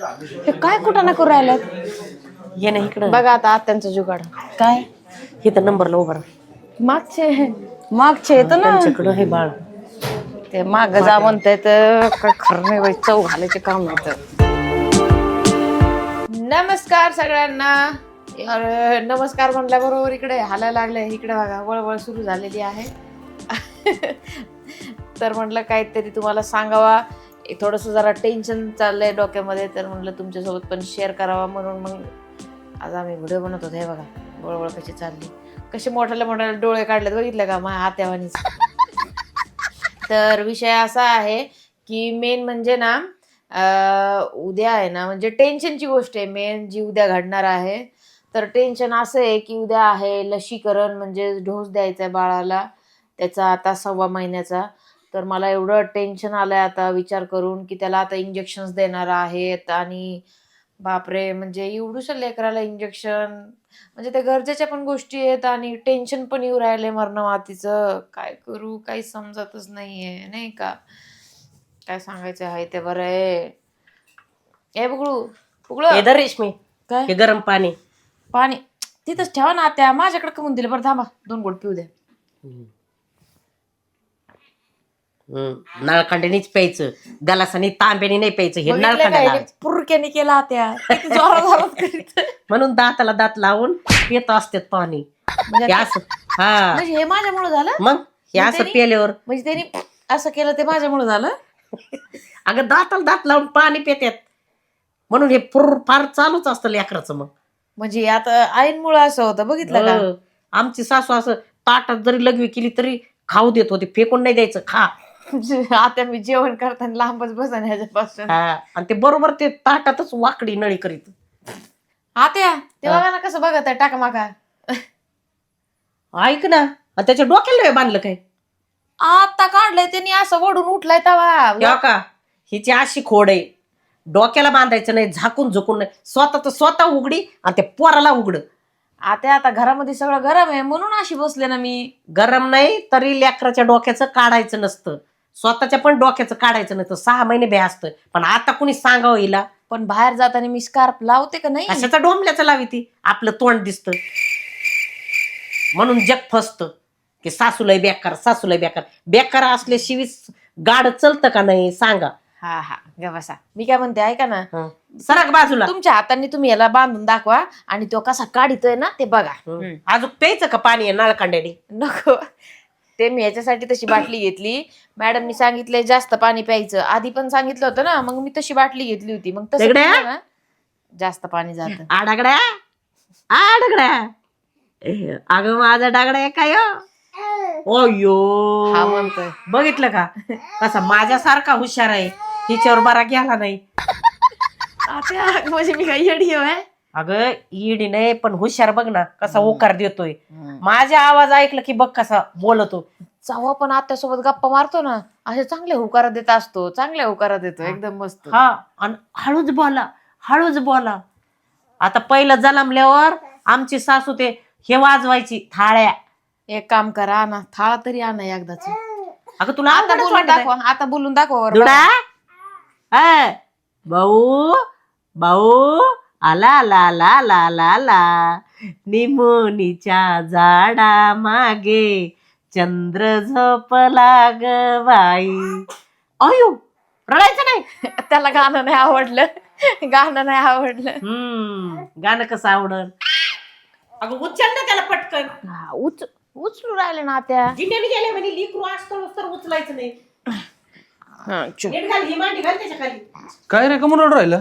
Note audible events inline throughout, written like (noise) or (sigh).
हे काय कुठं ना करू राहिल्यात? ये ना इकडं. बघा आता आत्यांचा जुगाड. काय? इथं नंबरला उभा राहा. मागचे मागचे येत ना. त्यांच्याकडं हे बाळ. ते माग जा म्हणताय तर खरं नाही बाई चव घालायचे काम होत नमस्कार सगळ्यांना. अरे, नमस्कार म्हणल्याबरोबर इकडे हालायला लागले इकडे बघा वळवळ सुरू झालेली आहे. (laughs) तर म्हटलं काहीतरी तुम्हाला सांगावा. थोडस जरा टेन्शन चाललंय डोक्यामध्ये तर म्हटलं तुमच्यासोबत पण शेअर करावा म्हणून मग आज आम्ही व्हिडिओ बनवत होतो. हे बघा बळबळ कशी चालली. कसे मोठ्याला मोठ्याला डोळे काढलेत बघितलं का मग आत्यावानीच (laughs) तर विषय असा आहे की मेन म्हणजे ना उद्या आहे ना म्हणजे टेन्शनची गोष्ट आहे. मेन जी उद्या घडणार आहे तर टेन्शन असं आहे की उद्या आहे लसीकरण म्हणजे डोस द्यायचा आहे बाळाला त्याचा आता सव्वा महिन्याचा. तर मला एवढं टेन्शन आलंय आता विचार करून की त्याला आता इंजेक्शन्स देणार आहेत आणि बापरे म्हणजे एवढूशा लेकराला इंजेक्शन म्हणजे त्या गरजेच्या पण गोष्टी आहेत आणि टेन्शन पण येऊ राहिले मरण मातीचं. काय करू काही समजतच नाहीये नाही का? काय सांगायचं आहे ते बरं आहे. ए बुगळू बुगळू. हे रेशमी. काय? हे गरम पाणी. पाणी. तिथंच ठेवा ना त्या. माझ्याकडे कमून दिलं. बरं थांबा. दोन गोड पिऊ द्या. नळखंडीनीच प्यायचं. गलासानी तांब्यानी नाही प्यायचं. हे नळखंड. पुरक्याने केला त्या. किती जोरात. (laughs) म्हणून दाताला दात लावून पित असतात पाणी. म्हणजे हे असं हा. म्हणजे हे माझ्यामुळे झालं? मग? हे मग असं त्यांनी- पेल्यावर म्हणजे त्यांनी असं केलं ते माझ्यामुळे झालं? (laughs) अगं दाताला दात लावून पाणी पितात म्हणून हे फुर फार चालूच असतं लेकराचं मग. म्हणजे आता आईनमुळे असं होतं. बघितलं का? हो. आमची सासू असं ताटात जरी लघवी केली तरी खाऊ देत होते. फेकून नाही द्यायचं. खा. (laughs) आता मी जेवण करताना लांबच बसा ह्याच्यापासून. हा. आणि ते बरोबर ते ताटातच वाकडी नळी करीत. आत्या ते बघा ना कसं बघत आहे टाका माका. ऐक ना आणि त्याच्या डोक्याला नाही बांधलं काय? आता काढलंय त्यांनी असं वडून उठलाय तवा. तेव्हा का? हिची अशी खोड आहे. डोक्याला बांधायचं नाही झाकून झुकून नाही. स्वतः तर स्वतः उघडी आणि त्या पोराला उघड. आता आता घरामध्ये सगळं गरम आहे म्हणून अशी बसले ना मी. गरम नाही तरी लेकराच्या डोक्याचं काढायचं नसतं. स्वतःच्या पण डोक्याचं काढायचं नसतं सहा महिने बे असतं. पण आता कुणी सांगावं हिला? पण बाहेर जाताना मी स्कार्फ लावते का नाही? कशाचा डोंबल्याचं लावी ती आपलं तोंड दिसतं. म्हणून जग फसत. की सासूलाय बेकार सासूलाय बेकार. बेकार असल्याशिवाय गाड चलतं का नाही? सांगा. हा हा. ग बसा. मी काय म्हणते ऐका ना. हं. सरक बाजूला. तुमच्या हाताने तुम्ही याला बांधून दाखवा आणि तो कसा काढितोय ना ते बघा. हं. अजून प्यायचं का पाणी नळकांड्याने? नको. ते मी याच्यासाठी तशी बाटली घेतली. मॅडमनी सांगितलंय जास्त पाणी प्यायचं. आधी पण सांगितलं होतं ना मग मी तशी बाटली घेतली होती. मग तसं दगड्या? पिलं ना, जास्त पाणी जात. (laughs) आडागड्या? आडगड्या? अगं माझा डागडा आहे काय ओयो हा म्हणतोय. बघितलं का? कसा माझ्यासारखा हुशार आहे. हिच्यावर बरा गेला नाही. (laughs) आता म्हणजे मी काही येडी आहे अगं ईडी नाही पण हुशार बघ ना कसा ओकार देतोय. माझा आवाज ऐकला की बघ कसा बोलतो. जावा पण आत्यासोबत गप्पा मारतो ना असे चांगले हुकारा देत असतो चांगल्या हुकारा देतो एकदम मस्त. हा आणि हळूच बोला हळूच बोला. आता पहिलं जन्मल्यावर आमची सासू ते हे वाजवायची थाळ्या. एक काम करा ना थाळा तरी आणा एकदाच. अगं तुला आता अवघडच बोलून वाटत आहे. दाखवा आता बोलून दाखवा बरं. दुडा. अ, भाऊ भाऊ आला आला आला आला आला आला. निमोनीच्या झाडा मागे चंद्र झोपला ग बाई. अयो रडायचं नाही. त्याला गाणं नाही आवडलं. गाणं नाही आवडलं. हम्म गाणं कसं आवडल? अगं उचल ना त्याला पटकन. हा, उच उचलू राहिले ना त्या. जिन्याने गेले म्हणे लिकरू असतो तर उचलायचं नाही. नीट घाल ही मांडी घाल त्याच्याखाली काय रे कमून रडू राहिलं?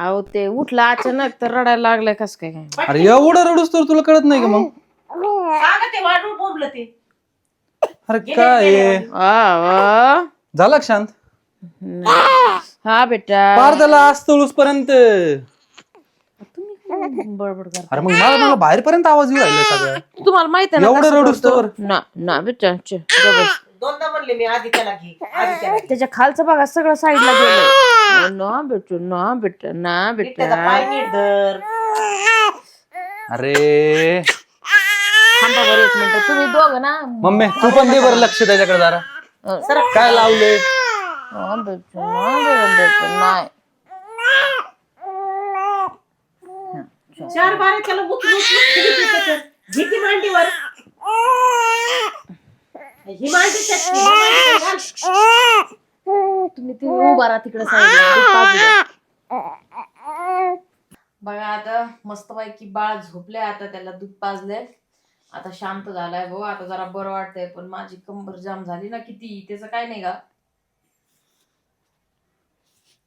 अहो ते उठला अचानक तर रडायला लागलं कस काय काय? अरे एवढं रडूस तर तुला कळत नाही का मग? सांगा ते वाढून बोंबलं ते. अरे काय आहे? झाला का शांत? हा बेटा. पार त्याला आज तळूस पर्यंत बडबड कर अरे मग मला मला बाहेर पर्यंत आवाज येऊ राहिला सगळं. तुम्हाला माहीत आहे ना एवढं कसं रडूस करतो? तर? ना ना बेटा च, ग बस. दोनदा म्हणले मी आधी त्याला घे आधी त्याला घे. त्याच्या खालचं बघा सगळं साईडला गेलं. ना बेटा ना बेटा ना नीट त्याचा बेटा. पाय नीट धर. अरे. थांबा बरं एक मिनिट तुम्ही दोघं ना. मम्मी तू पण दे बरं लक्ष त्याच्याकडे जरा. अं, काय लावले? ना बेटा ना बेटा, बेटा नाही. चार बारे त्याला उचलून उचलून ठेवीत होतं तर. घे ती मांडीवर. ही मांडी ही घाल. तुम्ही ते उभा राहा तिकडे बघा आता मस्तपैकी बाळ झोपले आता त्याला दूध पाजले आता शांत झालाय भाऊ आता जरा बरं वाटतंय पण माझी कंबर जाम झाली ना किती? त्याचं काय नाही का?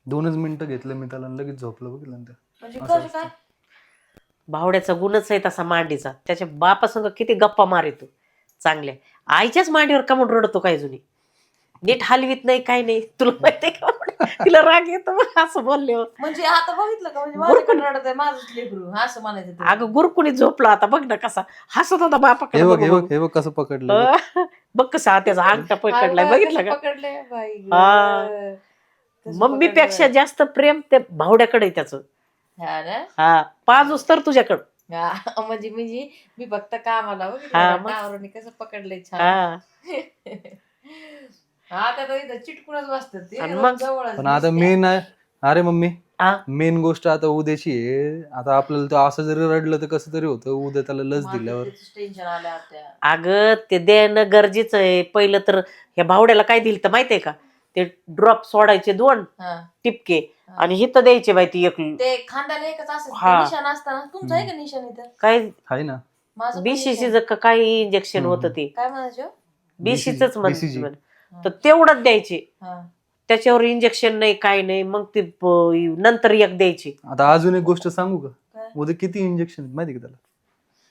दोनच मिनिटं घेतलं मी त्याला आणि लगेच झोपलं बघितलं ना ते. म्हणजे कसं. काय? भावड्याचा गुणच आहे तसा मांडीचा. त्याच्या बापासंग किती गप्पा मारितो चांगल्या आईच्याच मांडीवर का म्हणून रडतो काय जुनी? नीट हलवीत नाही काय नाही. तुला माहितीये का? तिला राग येतो असं बोलले म्हणजे आता बघितलं का? म्हणजे माझ्याकडे रडत आहे माझंच लेकरू असं म्हणायचं. अगं गुरकुणी झोपला आता बघ ना कसा. हसत होता बापाकडे हे बघ हे बघ, बघ हे बघ कसं पकडलं. अं, बघ कसा त्याचा अंगठा पकडलाय हाय, बघितलं कसं का? पकडलंय? बाई गं. हा. कसं मम्मीपेक्षा पकडलंय. जास्त प्रेम त्या भावड्याकडे आहे त्याचं. हा ना? हा पाच तर तुझ्याकडं. हा, म्हणजे म्हणजे मी फक्त कामाला हा, मग. टावरने कसं पकडलंय छान हा हा त्या तर इथं चिटकूनच बसतात ते आणि रोज मग? जवळच पण आता दिसते. मेन अरे मम्मी हा. मेन गोष्ट आता उद्याची आहे आता आपल्याला तो असं जरी रडलं तर कसं तरी होतं उद्या त्याला लस मला दिल्यावर त्याचंच टेन्शन आलं आता अगं ते देणं गरजेचं आहे पहिलं तर ह्या भावड्याला काय दिलं तर माहितीये का ते ड्रॉप सोडायचे दोन हा. टिपके आणि हिथं द्यायचे बाई ती एक ते खांद्याला एकच असं. निशाण असताना. तुमचं आहे का निशाण इथं? काय? आहे ना. माझं पण बीसीसी निशाण. काय इंजेक्शन. होतं ते. काय म्हणायचं? बीसीच BCG. म्हण तर तेवढंच द्यायचे. हा. त्याच्यावर इंजेक्शन नाही काय नाही मग ते प- नंतर एक द्यायची. आता अजून एक गोष्ट सांगू का? काय? उद्या किती इंजेक्शन माहिती का त्याला?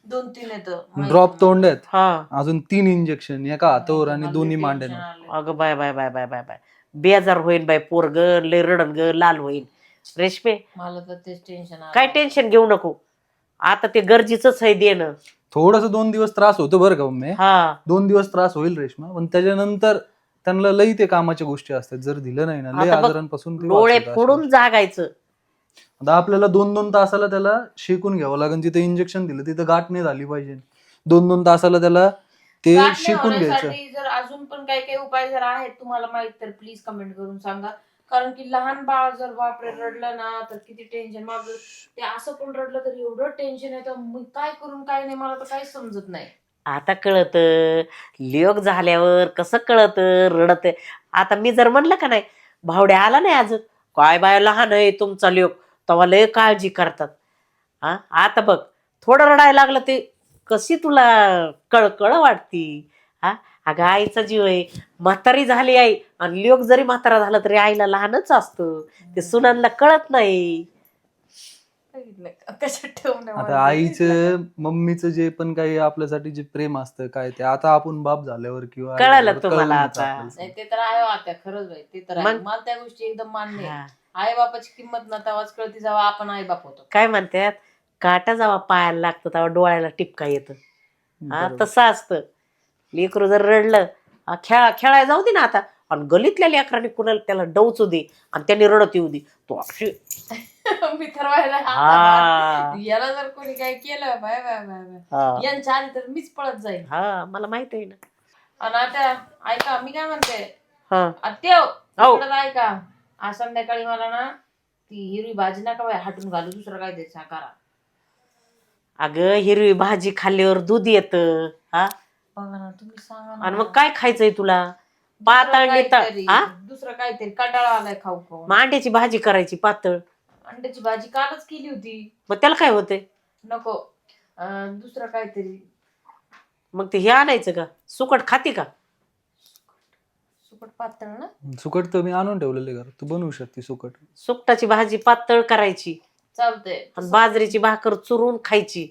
दोन तीन येतं ड्रॉप तोंड आहेत. हा. अजून तीन इंजेक्शन एका हातावर आणि दोन्ही मांड्यांवर आलंय. अगं bye bye bye bye bye bye. बेजार होईन बाय पोरग लय रडन ग लाल होईन. रेशमे मला तर तेच टेन्शन काय टेन्शन घेऊ नको. आता ते गरजेचंच आहे देणं. थोडस दोन दिवस त्रास होतो बरं का मम्मी. हा. दोन दिवस त्रास होईल रेश्मा पण त्याच्यानंतर त्यांना लई ते कामाच्या गोष्टी असतात जर दिलं नाही ना लई आता बघ, आजारांपासून ते डोळे फोडून. जागायचं. आता आपल्याला दोन दोन तासाला त्याला शेकून घ्यावं लागेल जिथे इंजेक्शन दिलं तिथं गाठ नाही झाली पाहिजे. दोन दोन तासाला त्याला ते गाठ नाही शेकून घ्यायचं. होण्यासाठी जर अजून पण काही काही उपाय जर आहेत तुम्हाला माहीत तर प्लीज कमेंट करून सांगा. कारण की लहान बाळ जर बापरे रडलं ना तर किती टेन्शन माझं ते असं पण रडलं तर एवढं टेन्शन येतं. मी काय करून काय नाही मला तर काहीच समजत नाही. आता कळत. लिओक झाल्यावर कसं कळत? रडत आता मी जर म्हणलं का नाही भावड्या आला नाही अजून? काय बाय लहान आहे तुमचा लिओक तेव्हा लय काळजी करतात. हा? आता बघ थोडं रडायला लागलं ते कशी तुला कळकळ वाटती? हा? अगं आईचा जीव आहे. म्हातारी झाली आई. आणि लिओक जरी म्हातारा झाला तरी आईला लहानच असतं. ते सुनांना कळत नाही? कशात आता आईचं मम्मीचं जे पण काही आपल्यासाठी जे प्रेम असतं काय ते आता आपण बाप झाल्यावर किंवा आई कळालं तुम्हाला आता. आपल्याला. नाही ते तर आहे आता खरंच बाई. ते तर आहे. मग? मला त्या गोष्टी एकदम मान्य आहे. हा. आई बापाची किंमत ना तेव्हाच कळती जेव्हा आपण आई बाप होतो. काय म्हणतात काटा जेव्हा पायाला लागतो तेव्हा डोळ्याला टिपका येतं. हा. तसं असतं. लेकरू जर रडलं खेळा खेळायला जाऊ दे ना आता. आणि गलीतल्या लेकरांनी कुणाला त्याला डवचू दे आणि त्यांनी रडत येऊ दे. तो (laughs) मी ठरवायला हा. याला जर कोणी काय केलं बाय बाय बाय बाय. हा. यांच्या आधी तर मीच पळत जाईल हा मला माहीत आहे ना. आणि आता ऐका मी काय म्हणते? हा. आत्या हो. इकडं ऐका आज संध्याकाळी मला ना ती हिरवी भाजी नका बाय हाटून घालू दुसरं काय द्यायचं करा. अगं हिरवी भाजी खाल्ल्यावर दूध येत हा? बघा ना तुम्ही सांगा ना. आणि मग काय खायचंय तुला? पातळ नेता काहीतरी, हा? दुसरं काहीतरी कंटाळा आलाय खाऊ खाऊ. मांड्याची भाजी करायची पातळ. अंड्याची भाजी कालच केली होती. मग त्याला काय होतंय? नको. अं, दुसरं काहीतरी. मग ते हे आणायचं का? सुकट खाते का? सुकट पातळ ना? सुकट तर मी आणून ठेवलेले घर तू बनवू शकते सुकट. सुकटाची भाजी पातळ करायची. चालतंय. आणि बाजरीची भाकर चुरून खायची.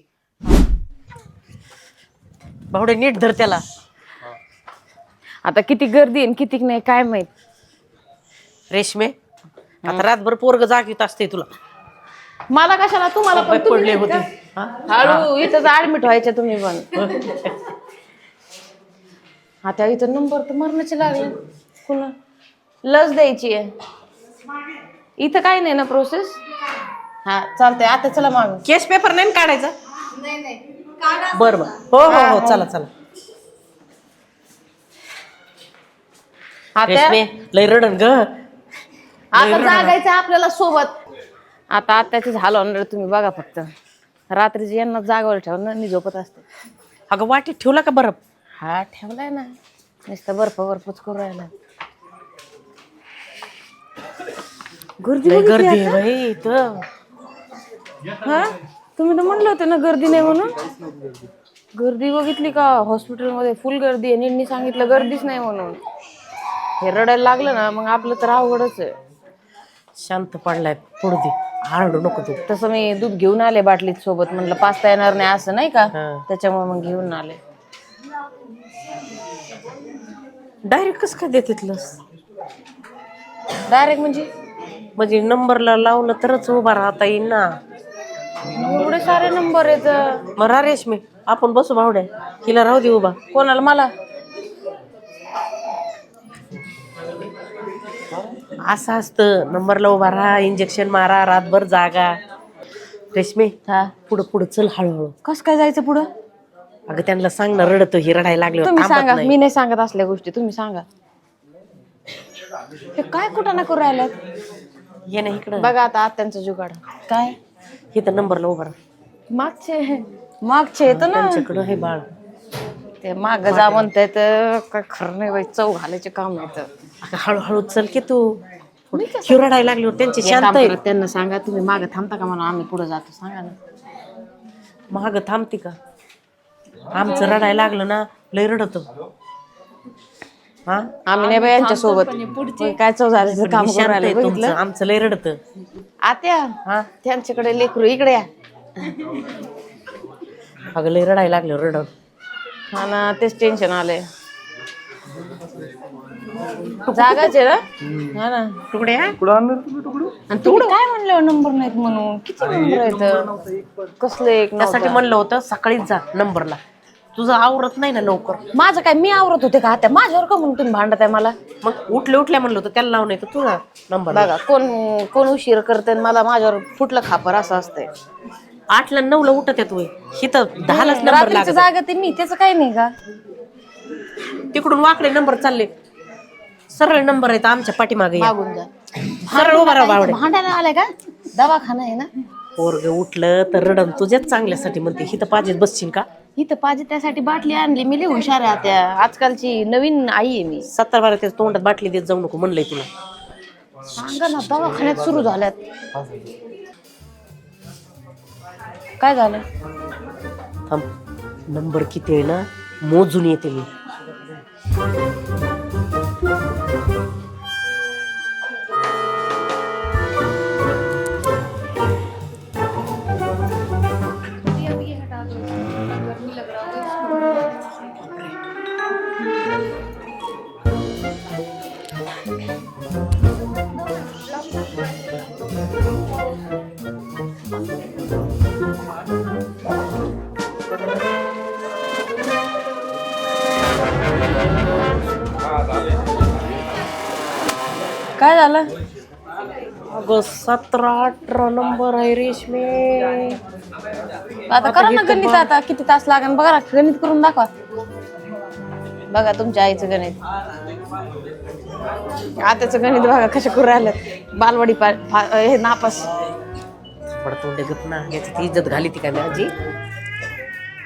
भावडे नीट धर त्याला. आता किती गर्दी आहे किती नाही काय माहीत? रेशमे आता रातभर पोरग जागीत असते तुला. मला कशाला? तुम्हाला पण तुम्ही पडले नाही होते. का? हा? हळू इथं ऍडमिट व्हायचे तुम्ही पण. आता इथं नंबर तर मरणाचे लागले. पुन्हा लस द्यायची आहे. इथं काय नाही ना प्रोसेस हा चालतंय. आता चला माग केस पेपर नाही ना काढायचा? बर बर. हो हो हो चला चला. आता रेशमे लय रडन ग. आता जागायचं आपल्याला सोबत. आता आत्याचं झालं तुम्ही बघा फक्त. रात्रीची यांना जागावर ठेवून मी झोपत असते. अगं वाटीत ठेवला का बरं? हा ठेवलाय ना. नुसतं बर्फ बर्फच करू राहिला. गर्दी लय गर्दी आहे? बाई इथं. हा? तुम्ही तर म्हणलं होतं ना गर्दी नाही म्हणून. गर्दी बघितली का? हॉस्पिटलमध्ये फुल गर्दी आहे. नीटनी सांगितलं गर्दीच नाही म्हणून. हे रडायला लागलं ना मग आपलं तर अवघडच आहे. शांत पडलाय पडू दे. आरडू नको तू. तसं मी दूध घेऊन आले बाटलीत सोबत. म्हणलं पाचता येणार नाही असं नाही का. त्याच्यामुळे मग घेऊन आले. डायरेक्ट कसं काय देत तिथलंस डायरेक्ट म्हणजे? म्हणजे नंबरला लावलं तरच उभा राहता येईल ना. एवढे सारे नंबर आहेत. मग रा रेशमी आपण बसू भावड्या. हिला राहू दे उभा कोणाला? मला? असं असतं. नंबरला उभा राहा इंजेक्शन मारा रातभर जागा. रेशमी हा. पुढं पुढं चल हळूहळू. कस काय जायचं पुढं? अगं त्यांना सांग ना रडतो ही रडायला लागले तुम्ही सांगा. मी नाही सांगत असल्या गोष्टी. तुम्ही सांगा. हे काय कुठं ना करू राहिल्यात? ये ना इकडं. बघा आता आत्यांचा जुगाड. काय? इथं नंबरला उभा राहा. मागचे. मागचे येतं ना. त्यांच्याकडं हे बाळ. ते माग जा म्हणताय तर काय खरं नाही बाई चव घालायचे काम येतं अगं हळूहळू चल की तू. रडायला लागली त्यांची एक काम शांत आहे त्यांना सांगा तुम्ही मागे थांबता का म्हणून आम्ही पुढे जातो सांगा ना. महाग थांबती का? आमचं रडायला लागलं ना लय रडतो. हा? आम्ही नाही बाई यांच्या सोबत काय चव झाल्याचं काम मी करू शांत राहिले आहे तुमचं बघितलं आमचं लय रडत. आत्या हा? त्यांच्याकडे लेकरू इकडे या. अगं लय रडायला लागलं रड हा ना तेच टेन्शन आलंय. जागाच आहे ना? हा ना. तुकडे हा? कुठं आणलं रे तुम्ही तुकडं? आणि तुम्ही काय म्हणलं नंबर नाहीत म्हणून? किती नंबर आहेत? कसलं एक त्यासाठी नव्हतं. म्हणलं होतं सकाळीच जा नंबरला तुझं आवरत नाही ना लवकर. माझं काय मी आवरत होते का आत्या माझ्यावर का म्हणून तुम्ही भांडत आहे मला? मग उठले उठल्या म्हणलं होतं त्याला लावून येतं तुझा नंबर बघा कोण कोण उशीर करते मला माझ्यावर फुटलं खापर असं असतंय. आठला नऊला उठत येत होय इथं दहालाच नंबर रात्रीचं जागा ते मी त्याचं काही नाही का? तिकडून वाकडे नंबर चालले. सरळ नंबर आहेत आमच्या पाठीमागे या. मागून जा. सरळ उभा राहा बावडे भांडायला आलाय का? दवाखाना आहे ना? पोरग उठलं तर रडन. तुझ्याच चांगल्यासाठी म्हणते हिथं पाहिजेच बसशील का? इथं पाहिजे त्यासाठी बाटली आणली. मी लई हुशार आहे आत्या आजकालची नवीन आई आहे मी. सत्तर बारा त्याच तोंडात बाटली देत जाऊ नको म्हणलंय तुला. सांगा ना दवाखान्यात सुरू झाल्यात. काय झालं? थांब. नंबर किती आहे ना? मोजून येते मी. सतरा अठरा नंबर आहे रेशमे. आता करा ना गणित आता किती तास लागेल? बघा ना गणित करून दाखवा. बघा तुमच्या आईचं गणित. आताचं गणित बघा कशा करू राहिलं बालवाडी पा- फा- हे नापास. पडतोंडे गप ना याची ती इज्जत घाली ती काय माझी?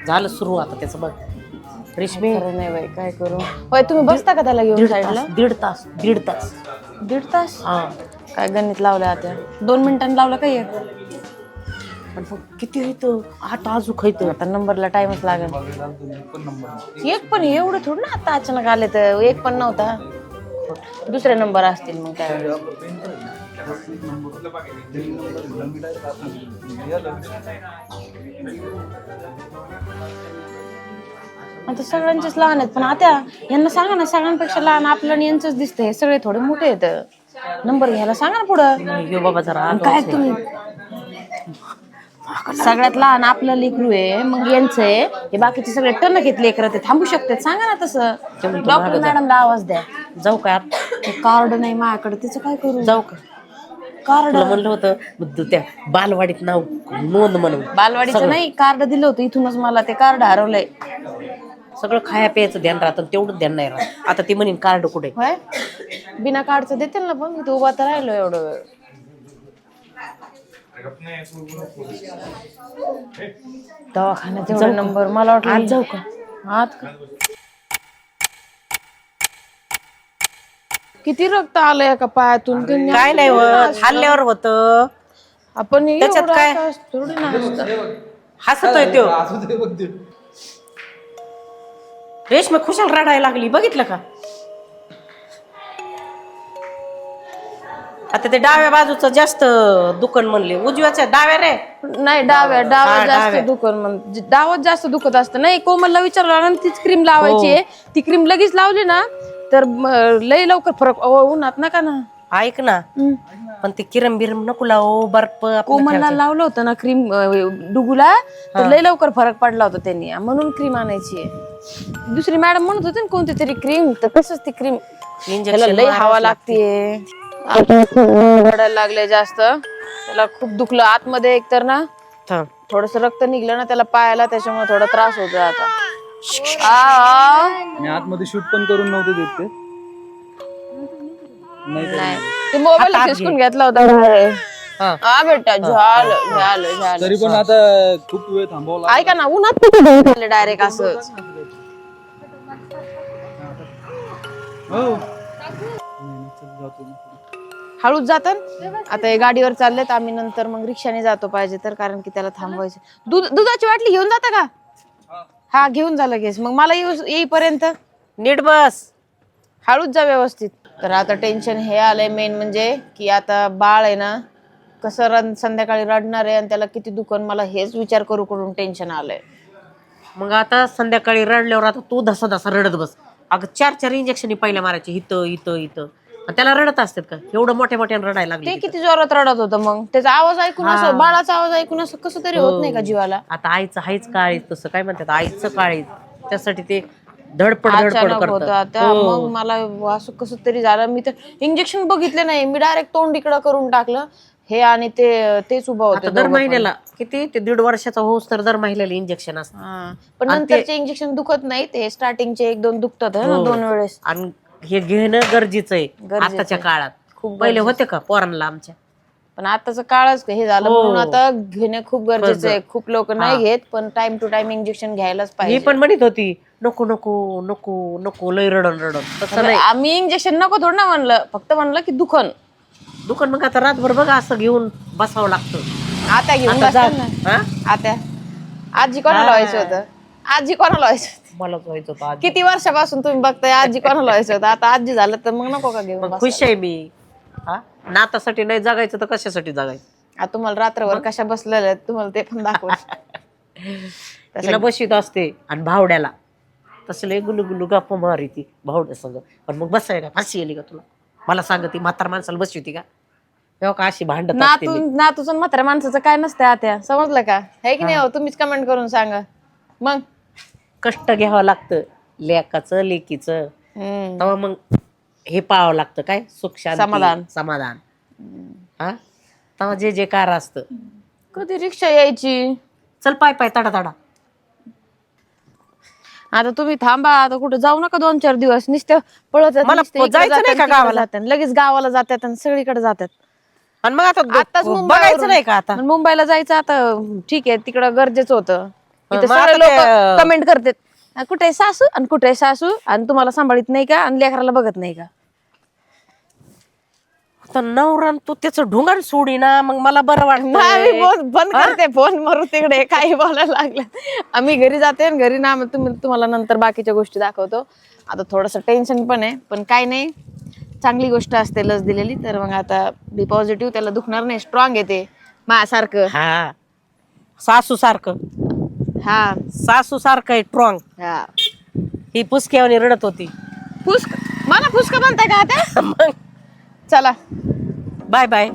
झालं सुरू आता त्याचं बघ. रेशमे. खरं नाही बाई काय करू? होय तुम्ही बसता का त्याला घेऊन दीड साईडला? तास दीड तास दीड तास. दीड तास? हा. काय गणित लावलं आता? दोन मिनिटांनी लावलं काय पण मग किती येतं आठ अजून खायचं आता नंबरला टाइमच लागेल. एक पण एवढं थोडं ना आता अचानक आले तर एक पण नव्हता. दुसरे नंबर असतील मग त्यावेळेस आता सगळ्यांचेच लहान आहेत पण आता यांना सांगा ना सगळ्यांपेक्षा लहान आपलं आणि यांचंच दिसतंय. हे सगळे थोडे मोठे आहेत. नंबर घ्यायला सांगा ना पुढं. यो बाबा जरा काय तुम्ही? सगळ्यात लहान आपलं लेकरू आहे मग यांचं आहे. हे बाकीचे सगळे टन घेत लेकर ते. थांबू शकतात. सांगा ना तसं. डॉक्टर मॅडमला आवाज द्या. जाऊ का आत? कार्ड नाही माझ्याकडे. त्याचं काय करू? जाऊ का? कार्ड तुला म्हणलं होतं त्या बालवाडीत नाव नोंद म्हणून. बालवाडीचं नाही कार्ड दिलं होतं इथूनच मला. ते कार्ड हरवलंय. सगळं खाया प्यायचं ध्यान राहतं तेवढं ध्यान नाही राहत. आता ती म्हणेन कार्ड कुठे? होय? बिना कार्डचं देतील ना पण? मी उभा तर राहिलो एवढं वेळ. दवाखान्यात एवढा नंबर मला वाटलं आज जाऊ का? आत का? किती रक्त आलंय का पायातून? काय नाही होत. हल्ल्यावर होत. आपण त्याच्यात एवढं काय? थोडी ना असतं. हसतोय तो. असू दे बघ ते. रेशमी खुशाल रडायला लागली. बघितलं का? आता ते डाव्या बाजूचं जास्त दुकान म्हणले. उजव्याच्या डाव्या रे. नाही डाव्या हा, डावा जास्त डाव्या. दुखत म्हण डावात जास्त दुखत असतं. नाही कोमलला विचारलं ना तीच क्रीम लावायची आहे. ती क्रीम लगेच लावली ना तर म, लय लवकर फरक अहो, उन्हात नका ना. ऐक ना. हम्म. पण ते किरम बिरम नको लावू बर्फ आपलं कोमलला लावलं होतं ना क्रीम डुगूला तर लय लवकर फरक पडला होता त्यांनी. म्हणून क्रीम आणायची आहे. दुसरी मॅडम म्हणत होते ना कोणती तरी क्रीम तर कसंच ती क्रीम त्याला लय हवा लागते. लागले जास्त. त्याला खूप दुखलं. आतमध्ये एक तर ना थोडस रक्त निघलं ना त्याला पायाला त्याच्यामुळे थोडा त्रास होतो आता. आ, आ. आणि आतमध्ये शूट पण करून नव्हते देत ते. नाही ते मोबाईल खिसकून घेतला होता. बाहेर. हा. हा बेटा झालं झालं झालं. तरी पण आता खूप वेळ थांबवला ऐका ना उन्हात कुठे डायरेक्ट असंच. हळूच जातात आता हे गाडीवर चाललेत आम्ही नंतर मग रिक्षाने जातो पाहिजे तर कारण की त्याला थांबवायचं. दूध दुधाची बाटली घेऊन जाता का? हा घेऊन जा लगेच. मग मला येऊ येईपर्यंत? नीट बस. हळूच जा व्यवस्थित. तर आता टेन्शन हे आलंय मेन म्हणजे की आता बाळ आहे ना कसं रन संध्याकाळी रडणार आहे आणि त्याला किती दुखन मला हेच विचार करू करून टेन्शन आलंय. मग आता संध्याकाळी रडल्यावर आता तू धसा धसा रडत बस. अगं चार चार इंजेक्शन पहिल्या मारायचे. इथं इथं इथं आणि त्याला रडत असतात का? एवढं मोठ्या मोठ्यानं रडायला ते लागले किती जोरात रडत होतं मग. त्याचा आवाज ऐकून असं बाळाचा आवाज ऐकून असं कसं तरी होत नाही का जीवाला? आता आईचं हायच काळीच तसं काय म्हणतात? आईचं काळीच त्यासाठी ते धडपड धडपड अचानक होतं करतात आता मग मला असं कसं तरी झालं. मी तर इंजेक्शन बघितले नाही. मी डायरेक्ट तोंड इकडं करून टाकलं. हे आणि ते तेच उभं आता होते दर महिन्याला किती? ते दीड वर्षाचा होस तर दर महिन्याला इंजेक्शन असतं. हा. पण नंतरचे इंजेक्शन दुखत नाही ते स्टार्टिंगचे एक दोन दुखतात है हो. दोन वेळेस. आणि हे घेणं गरजेचं आहे आताच्या काळात. खूप पहिले होते का पोरांना आमच्या? पण आताच काळच हे झालं हो. म्हणून आता घेणे खूप गरजेचं आहे. खूप लोक नाही घेत पण टाइम टू टाइम इंजेक्शन घ्यायलाच मी पाहिजे. पण म्हणत होती नको नको नको नको लय रडन रडन. तसं नाही. आम्ही इंजेक्शन नको थोडं ना म्हणलं. फक्त म्हणलं की दुखन. दुकान मग आता रातभर बघा असं घेऊन बसावं लागतं. आता घेऊन आता जा. बसतात ना हा? आता? आजी कोणाला व्हायचं होतं? आजी कोणाला व्हायचं होतं? मलाच व्हायचं होतं आज. किती वर्षापासून तुम्ही बघताय आजी कोणाला व्हायचं होतं? आता आजी झालं तर मग नको का घेऊन मग खुश आहे मी. हा? नातासाठी नाही जगायचं तर कशासाठी जगायचं? आता तुम्हाला रात्रभर कशा बसलेल्या आहेत तुम्हाला ते पण दाखव (laughs) तिला बशीत असते आणि भावड्याला. तसं लय गुलू गुलू गप्पा मारी ती भावड्या संग. पण मग बसाय का फाशी येली का तुला? मला सांग ती म्हातार माणसाला बसवी होती का? तेव्हा का अशी भांडत नातू मी. नातूचं आणि म्हाताऱ्या माणसाचं काय नसतं आत्या. समजलं का? हे की नाही हो. तुम्हीच कमेंट करून सांगा. मग? कष्ट घ्यावं लागतं. लेकाचं लेकीचं हम्म. तेव्हा मग हे पाहावं लागतं काय? सुख शांती समाधान. समाधान. हा? तेव्हा जे जे कार असतं. कधी रिक्षा यायची? चल पाय पाय तडा तडा. आता तुम्ही थांबा आता कुठे जाऊ नका दोन चार दिवस. नुसतं पळत आहेत, मला नुसतं इकडं जायचं नाही जातात, का तिकडं गावाला? जातात. लगेच गावाला जातात आणि सगळीकडे जातात. आणि मग आता आताच मुंबईवरून- बघायचं नाही का आता? पण मुंबईला जायचं आता ठीक आहे तिकडं गरजेचं होतं. मग आता लोक ते- कमेंट करतात. कुठे आहे सासू? आणि कुठे आहे सासू? आणि तुम्हाला सांभाळीत नाही का? आणि लेकराला बघत नाही का? तर नवरा तू त्याचं ढुंगाण सोडी ना मग मला बरं वाटतं फोन बंद करते फोन मरू तिकडे काही बोलायला लागलं. आम्ही घरी जाते आणि घरी ना मग तुम्ही तुम्हाला नंतर बाकीच्या गोष्टी दाखवतो. आता थोडंसं टेन्शन पण आहे पण काय नाही. चांगली गोष्ट असते लस दिलेली तर मग आता बी पॉझिटिव्ह त्याला दुखणार नाही स्ट्रॉंग येते. माझ्यासारखं हा. सासू सारखं. हा. सासू सारखं आहे स्ट्रॉंग हा. ही पुसक्यावानी रडत होती. फुसक मला फुसका म्हणताय का आता? (laughs) मग. चला. Bye bye.